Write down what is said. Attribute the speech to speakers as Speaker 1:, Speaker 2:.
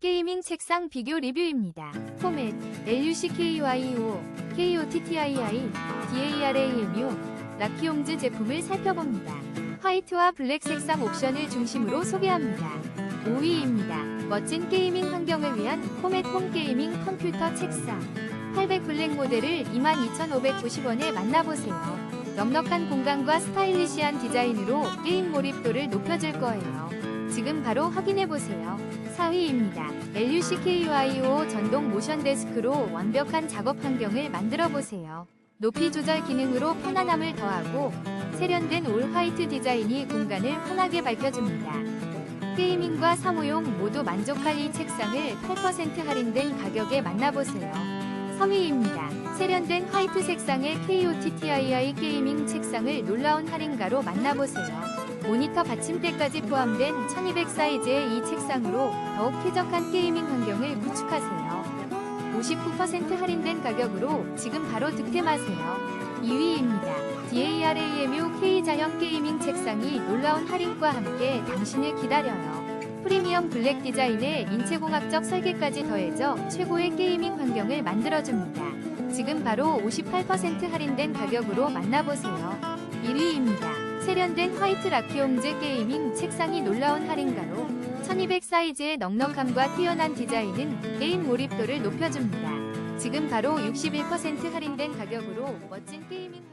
Speaker 1: 게이밍 책상 비교 리뷰입니다. 포맷 LUCKYO, KOTTII, DARAMU, 라키홈즈 제품을 살펴봅니다. 화이트와 블랙 색상 옵션을 중심으로 소개합니다. 5위입니다. 멋진 게이밍 환경을 위한 포맷 홈 게이밍 컴퓨터 책상 800 블랙 모델을 22,590원에 만나보세요. 넉넉한 공간과 스타일리시한 디자인으로 게임 몰입도를 높여줄 거예요. 지금 바로 확인해보세요. 4위입니다. LUCKYO 전동 모션 데스크로 완벽한 작업 환경을 만들어 보세요. 높이 조절 기능으로 편안함을 더하고 세련된 올 화이트 디자인이 공간을 환하게 밝혀줍니다. 게이밍과 사무용 모두 만족할 이 책상을 8% 할인된 가격에 만나보세요. 3위입니다. 세련된 화이트 색상의 KOTTII 게이밍 책상을 놀라운 할인가로 만나보세요. 모니터 받침대까지 포함된 1200 사이즈의 이 책상으로 더욱 쾌적한 게이밍 환경을 구축하세요. 59% 할인된 가격으로 지금 바로 득템하세요. 2위입니다. DARAMU K자형 게이밍 책상이 놀라운 할인과 함께 당신을 기다려요. 프리미엄 블랙 디자인에 인체공학적 설계까지 더해져 최고의 게이밍 환경을 만들어줍니다. 지금 바로 58% 할인된 가격으로 만나보세요. 1위입니다. 세련된 화이트 라키홈즈 게이밍 책상이 놀라운 할인가로 1200 사이즈의 넉넉함과 뛰어난 디자인은 게임 몰입도를 높여줍니다. 지금 바로 61% 할인된 가격으로 멋진 게이밍